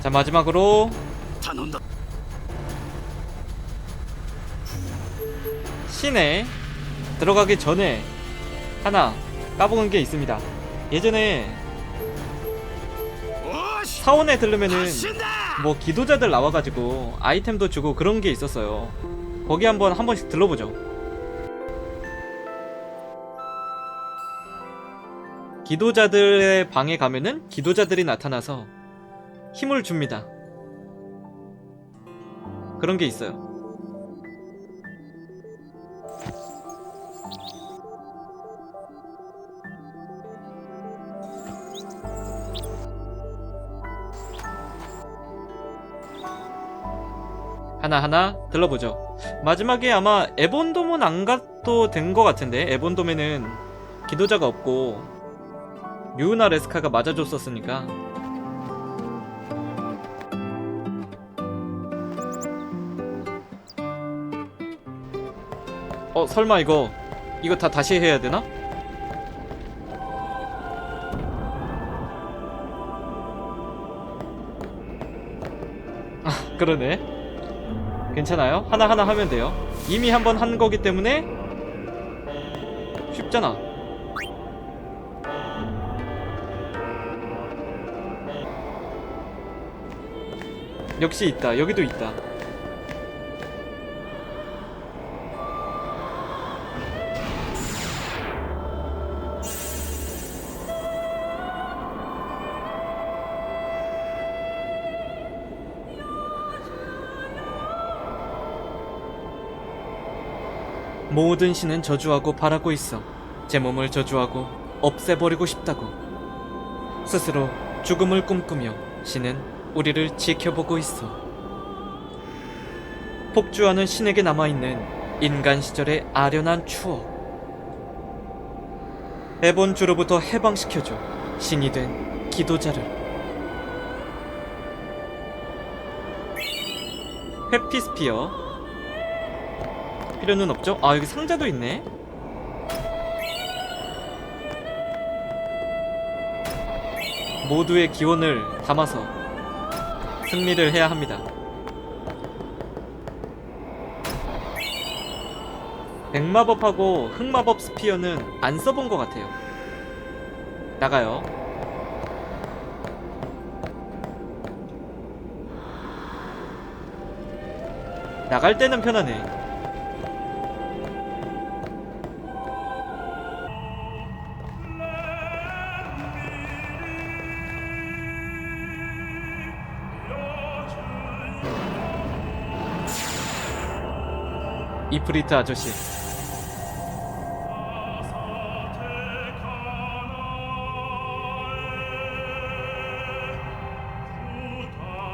자 마지막으로. 시내 들어가기 전에 하나 까먹은 게 있습니다. 예전에 사원에 들르면은 뭐 기도자들 나와가지고 아이템도 주고 그런 게 있었어요. 거기 한번 한 번씩 들러보죠. 기도자들의 방에 가면은 기도자들이 나타나서 힘을 줍니다. 그런 게 있어요. 하나하나 들러보죠. 마지막에 아마 에본돔은 안 가도 된 것 같은데 에본돔에는 기도자가 없고 류나 레스카가 맞아줬었으니까 어 설마 이거 이거 다 다시 해야 되나? 아 그러네 괜찮아요? 하나하나 하면 돼요. 이미 한 번 한 거기 때문에 쉽잖아. 역시 있다. 여기도 있다. 모든 신은 저주하고 바라고 있어. 제 몸을 저주하고 없애버리고 싶다고. 스스로 죽음을 꿈꾸며 신은 우리를 지켜보고 있어. 폭주하는 신에게 남아있는 인간 시절의 아련한 추억. 에본주로부터 해방시켜줘. 신이 된 기도자를. 해피스피어. 필요는 없죠? 아 여기 상자도 있네. 모두의 기원을 담아서 승리를 해야 합니다. 백마법하고 흑마법 스피어는 안 써본 것 같아요. 나가요. 나갈 때는 편하네 이프리트 아저씨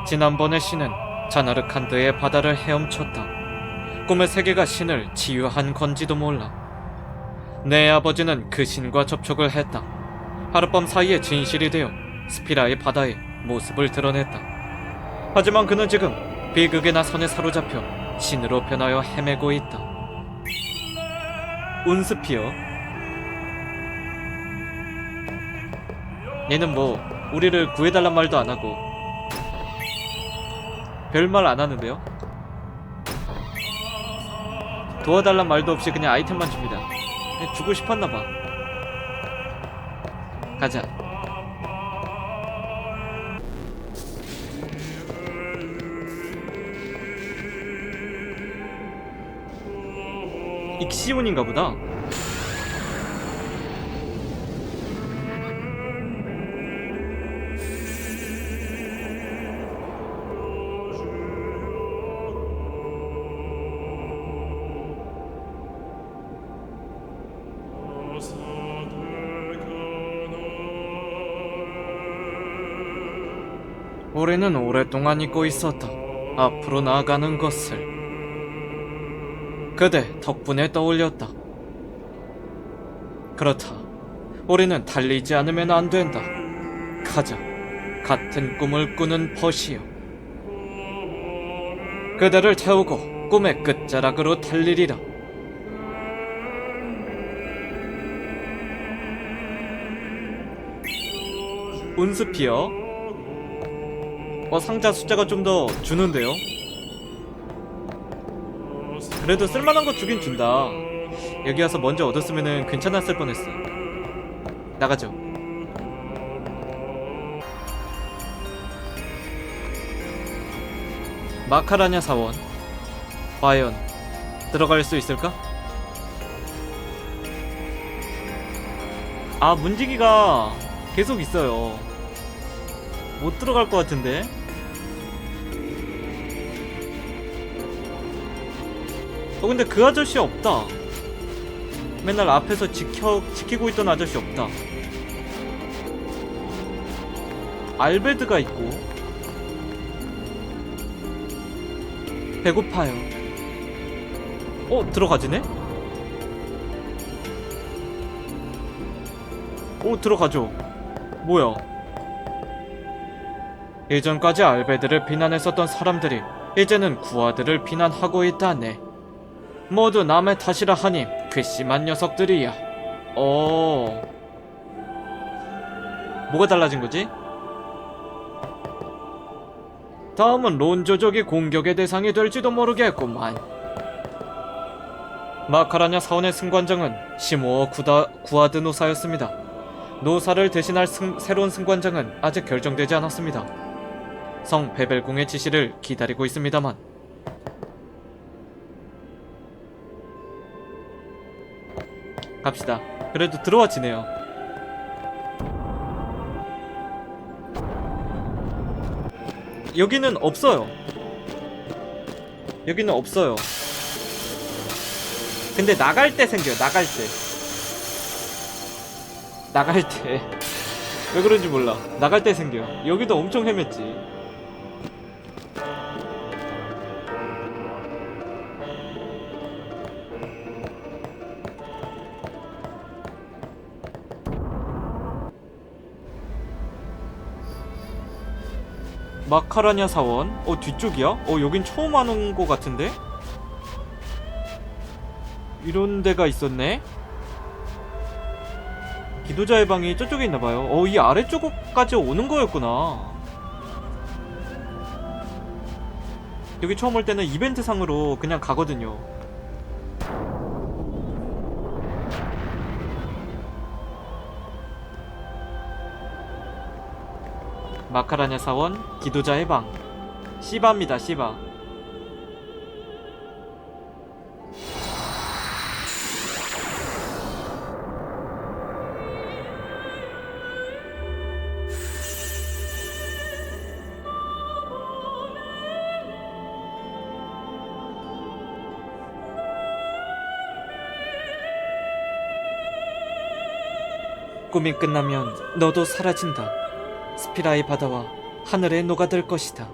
지난번에 신은 자나르칸드의 바다를 헤엄쳤다. 꿈의 세계가 신을 치유한 건지도 몰라. 내 아버지는 그 신과 접촉을 했다. 하룻밤 사이에 진실이 되어 스피라의 바다에 모습을 드러냈다. 하지만 그는 지금 비극의 나선에 사로잡혀 신으로 변하여 헤매고 있다. 운스피어. 얘는 뭐 우리를 구해달란 말도 안 하고 별말 안 하는데요. 도와달란 말도 없이 그냥 아이템만 줍니다. 그냥 주고 싶었나 봐. 가자. 익시온인가 보다. 우리는 오랫동안 잊고 있었다. 앞으로 나아가는 것을. 그대 덕분에 떠올렸다. 그렇다. 우리는 달리지 않으면 안 된다. 가자. 같은 꿈을 꾸는 벗이여. 그대를 태우고 꿈의 끝자락으로 달리리라. 운스피어 어 상자 숫자가 좀 더 주는데요? 그래도 쓸만한 거 주긴 준다. 여기 와서 먼저 얻었으면 괜찮았을 뻔했어. 나가죠. 마카라냐 사원. 과연 들어갈 수 있을까? 아 문지기가 계속 있어요. 못 들어갈 것 같은데 어 근데 그 아저씨 없다. 맨날 앞에서 지켜, 지키고 있던 아저씨 없다. 알베드가 있고. 배고파요. 어 들어가지네? 오 들어가죠. 뭐야? 예전까지 알베드를 비난했었던 사람들이 이제는 구아들을 비난하고 있다네 모두 남의 탓이라 하니 괘씸한 녀석들이야 어 뭐가 달라진 거지? 다음은 론조족이 공격의 대상이 될지도 모르겠구만 마카라냐 사원의 승관장은 시모어 구다, 구아드 노사였습니다 노사를 대신할 승- 새로운 승관장은 아직 결정되지 않았습니다. 성 베벨궁의 지시를 기다리고 있습니다만 갑시다. 그래도 들어와지네요. 여기는 없어요. 여기는 없어요. 근데 나갈 때 생겨요. 나갈 때. 나갈 때. 왜 그런지 몰라. 나갈 때 생겨. 여기도 엄청 헤맸지. 마카라냐 사원? 어 뒤쪽이야? 어 여긴 처음 와는 거 같은데? 이런 데가 있었네? 기도자의 방이 저쪽에 있나봐요. 어, 이 아래쪽까지 오는 거였구나. 여기 처음 올 때는 이벤트 상으로 그냥 가거든요. 마카라냐 사원, 기도자의 방. 시바입니다, 시바. 꿈이 끝나면 너도 사라진다. 스피라의 바다와 하늘에 녹아들 것이다.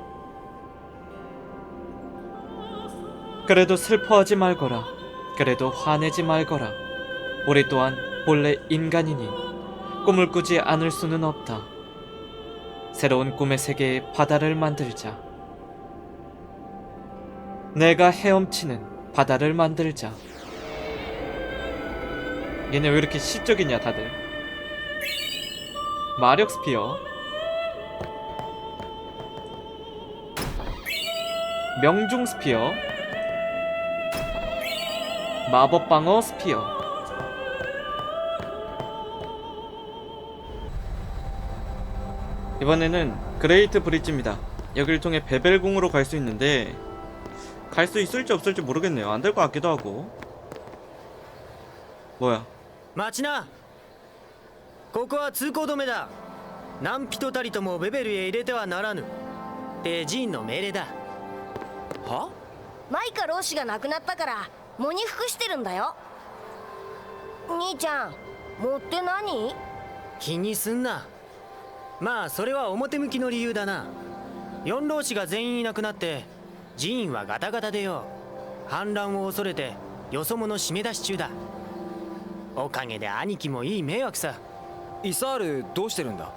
그래도 슬퍼하지 말거라. 그래도 화내지 말거라. 우리 또한 본래 인간이니 꿈을 꾸지 않을 수는 없다. 새로운 꿈의 세계에 바다를 만들자. 내가 헤엄치는 바다를 만들자. 얘네 왜 이렇게 시적이냐 다들. 마력 스피어 명중 스피어 마법 방어 스피어 이번에는 그레이트 브릿지입니다. 여기를 통해 베벨궁으로 갈 수 있는데 갈 수 있을지 없을지 모르겠네요. 안 될 것 같기도 하고 뭐야 待ちなここは通行止めだ何人たりともベベルへ入れてはならぬってジーンの命令だ は？マイカ老師が亡くなったから喪に服してるんだよ。兄ちゃん喪って何？気にすんな。まあそれは表向きの理由だな。四老師が全員いなくなってジーンはガタガタでよ。反乱を恐れてよそ者締め出し中だ。おかげで兄貴もいい迷惑さ。イサールどうしてるんだ？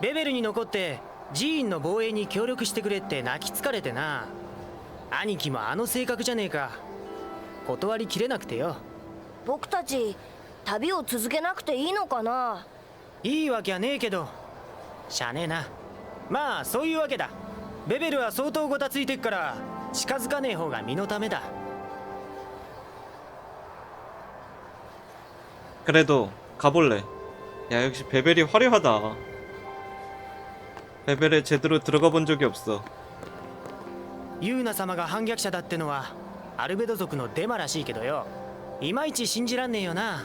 ベベルに残ってジーンの防衛に協力してくれって泣きつかれてな兄貴もあの性格じゃねえか断りきれなくてよ僕たち旅を続けなくていいのかないいわけはねえけどしゃあねえなまあそういうわけだ ベベルは相当ごたついてっから近づかねえ方が身のためだ 그래도 가볼래. 야 역시 베벨이 화려하다. 베벨에 제대로 들어가 본 적이 없어. ユーナ様が反逆者だってのはアルベド族のデマらしいけどよ。いまいち信じらんねえよな。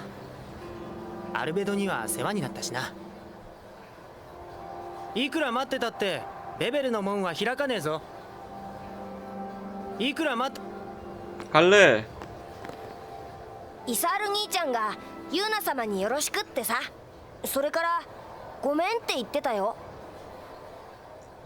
アルベドには世話になったしな。いくら待ってたってベベルの門は開かねえぞ。いくら待っ갈 래. イサール兄ちゃんがユーナ様によろしくってさ。それからごめんって言ってたよ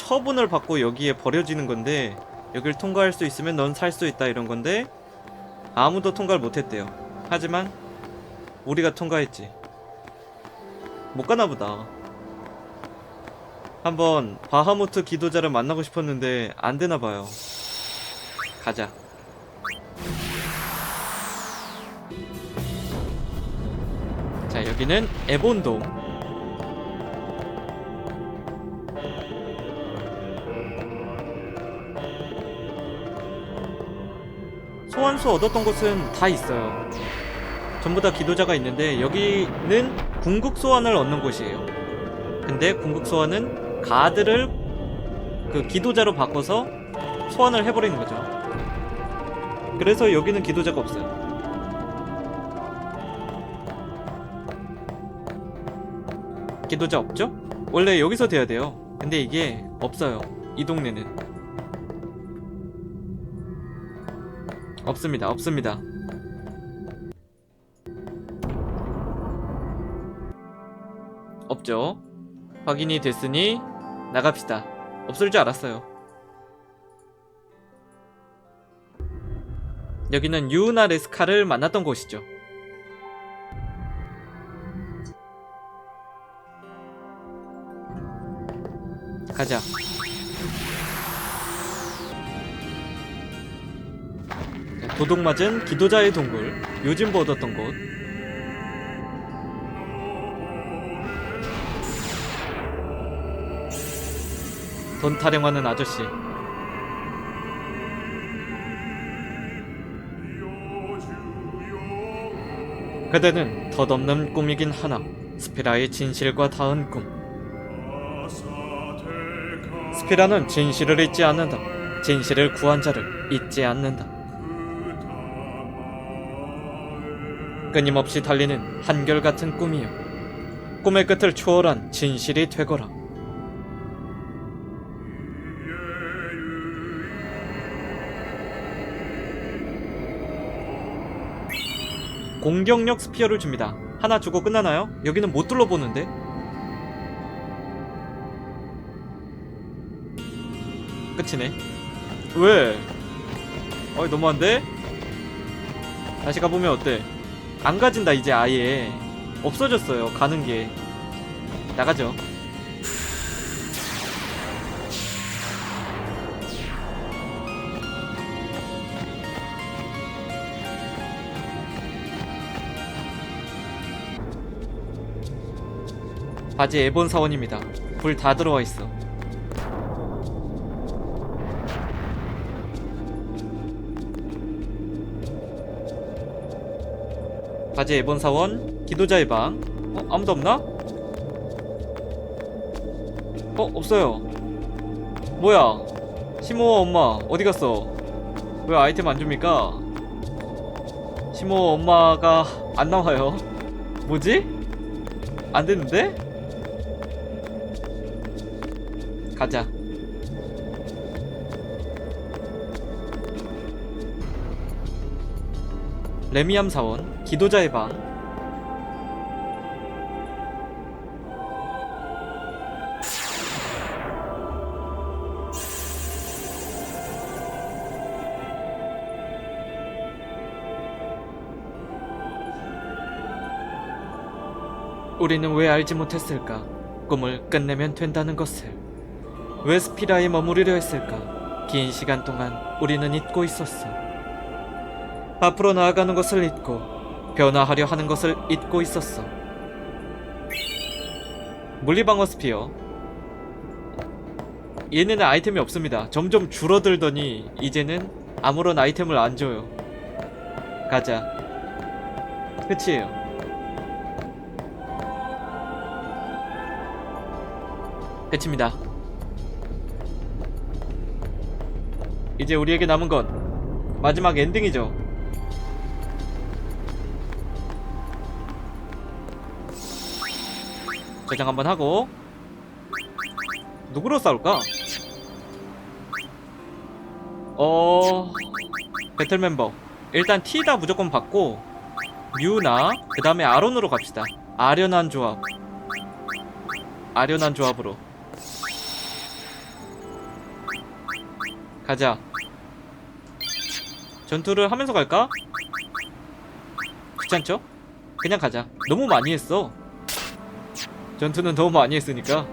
처분을 받고 여기에 버려지는 건데 여길 통과할 수 있으면 넌 살 수 있다 이런 건데 아무도 통과를 못했대요. 하지만 우리가 통과했지. 못 가나 보다. 한번 바하무트 기도자를 만나고 싶었는데 안 되나 봐요. 가자. 자 여기는 에본돔 소환수 얻었던 곳은 다 있어요 전부 다 기도자가 있는데 여기는 궁극 소환을 얻는 곳이에요 근데 궁극 소환은 가드를 그 기도자로 바꿔서 소환을 해버리는 거죠 그래서 여기는 기도자가 없어요 기도자 없죠? 원래 여기서 돼야 돼요. 근데 이게 없어요. 이 동네는. 없습니다. 없습니다. 없죠? 확인이 됐으니 나갑시다. 없을 줄 알았어요. 여기는 유나 레스카를 만났던 곳이죠. 가자. 도둑 맞은 기도자의 동굴, 요즘 얻었던 곳. 돈 타령하는 아저씨. 그대는 덧없는 꿈이긴 하나 스피라의 진실과 닿은 꿈. 스피라는 진실을 잊지 않는다. 진실을 구한 자를 잊지 않는다. 끊임없이 달리는 한결같은 꿈이여. 꿈의 끝을 초월한 진실이 되거라. 공격력 스피어를 줍니다. 하나 주고 끝나나요? 여기는 못 둘러보는데? 끝이네. 왜? 어이 너무한데? 다시 가보면 어때? 안 가진다 이제 아예. 없어졌어요 가는 게. 나가죠. 바지 에본 사원입니다. 불 다 들어와 있어 바지 에본 사원 기도자의 방 어? 아무도 없나? 어? 없어요 뭐야 시모 엄마 어디 갔어 왜 아이템 안 줍니까 시모 엄마가 안 나와요 뭐지? 안 됐는데? 가자 레미암 사원, 기도자의 방. 우리는 왜 알지 못했을까? 꿈을 끝내면 된다는 것을. 왜 스피라에 머무르려 했을까? 긴 시간 동안 우리는 잊고 있었어. 앞으로 나아가는 것을 잊고 변화하려 하는 것을 잊고 있었어. 물리방어 스피어. 얘네는 아이템이 없습니다. 점점 줄어들더니 이제는 아무런 아이템을 안 줘요. 가자. 끝이에요. 끝입니다. 이제 우리에게 남은 건 마지막 엔딩이죠. 저장 한번 하고. 누구로 싸울까? 어... 배틀 멤버. 일단 T다 무조건 받고 뮤나 그 다음에 아론으로 갑시다. 아련한 조합. 아련한 조합으로. 가자. 전투를 하면서 갈까? 귀찮죠? 그냥 가자. 너무 많이 했어 전투는 너무 많이 했으니까